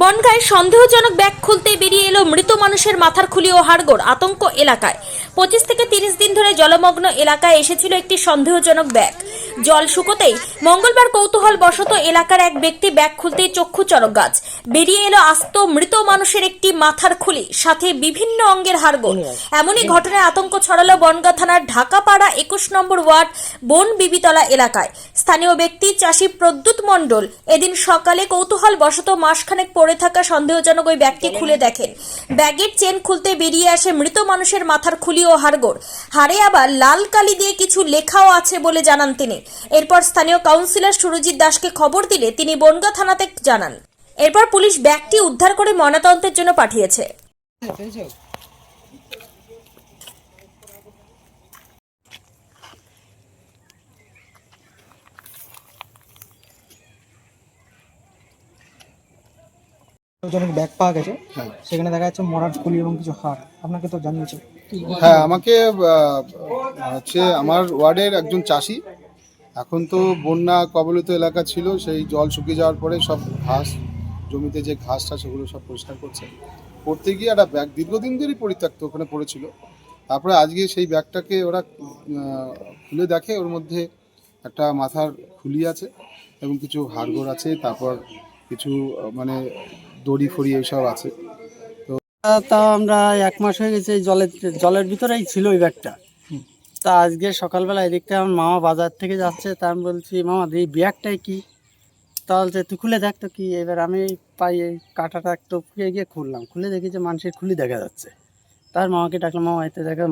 বনগাঁয় সন্দেহজনক ব্যাগ খুলতে বেরিয়ে এলো মৃত মানুষের মাথার খুলি ও হাড়গোড় আতঙ্ক এলাকায়। পঁচিশ থেকে তিরিশ দিন ধরে জলমগ্ন এলাকায় এসেছিল একটি সন্দেহজনক ব্যাগ। জল শুকোতেই মঙ্গলবার কৌতূহল বশত এলাকার এক ব্যক্তি ব্যাগ খুলতে চক্ষু চরক গাছ। বেরিয়ে এলো আস্ত মৃত মানুষের একটি মাথার খুলি, সাথে বিভিন্ন অঙ্গের হাড়গোড় এমনই ঘটনায় আতঙ্ক ছড়ালো বনগাঁ থানার ঢাকাপাড়া একুশ নম্বর ওয়ার্ড বন বিবিতলা এলাকায়। স্থানীয় ব্যক্তি চাষী প্রদ্যুৎ মণ্ডল এদিন সকালে কৌতূহল বশত মাসখানেক পড়ে থাকা সন্দেহজনক ওই ব্যাগটি খুলে দেখেন। ব্যাগের চেন খুলতে বেরিয়ে আসে মৃত মানুষের মাথার খুলি ও হাড়গোড় হাড়ে আবার লাল কালি দিয়ে কিছু লেখাও আছে বলে জানান তিনি। এরপর স্থানীয় কাউন্সিলর সুরজিৎ দাসকে খবর দিলে তিনি বনগাঁ থানাতে জানান। এরপর পুলিশ ব্যাগটি উদ্ধার করে ময়নাতদন্তের জন্য পাঠিয়েছে। জনক ব্যাগ পাওয়া গেছে। সেখানে দেখা যাচ্ছে মরার খুলি এবং কিছু হাড়। আপনাকে তো জানিয়েছে। হ্যাঁ আমাকে আহ, হচ্ছে আমার ওয়ার্ডের একজন চাষি এখন তো বন্যা কবলিত এলাকা ছিল, সেই জল শুকিয়ে যাওয়ার পরে সব ঘাস, জমিতে যে ঘাসটা সেগুলো সব পরিষ্কার করছে। করতে গিয়ে একটা ব্যাগ দীর্ঘদিন ধরেই পরিত্যক্ত ওখানে পড়েছিল। তারপরে আজকে সেই ব্যাগটাকে ওরা খুলে দেখে, ওর মধ্যে একটা মাথার খুলি আছে এবং কিছু হাড়গোড় আছে, তারপর কিছু মানে দড়ি ফড়ি এইসব আছে। তো তা আমরা এক মাস হয়ে গেছে জলের জলের ভিতরেই ছিল ওই ব্যাগটা। তা আজকে সকালবেলা এদিকটা আমার মামা বাজার থেকে যাচ্ছে, তা আমি বলছি, মামা এই ব্যাগটাই কি? তাহলে তুই খুলে দেখ তো কি? এবার আমি পাই, এই কাঁটাটা একটু গিয়ে খুললাম, খুলে দেখি যে মানুষের খুলি দেখা যাচ্ছে। তার মামাকে ডাকলাম, মামা, এতে দেখা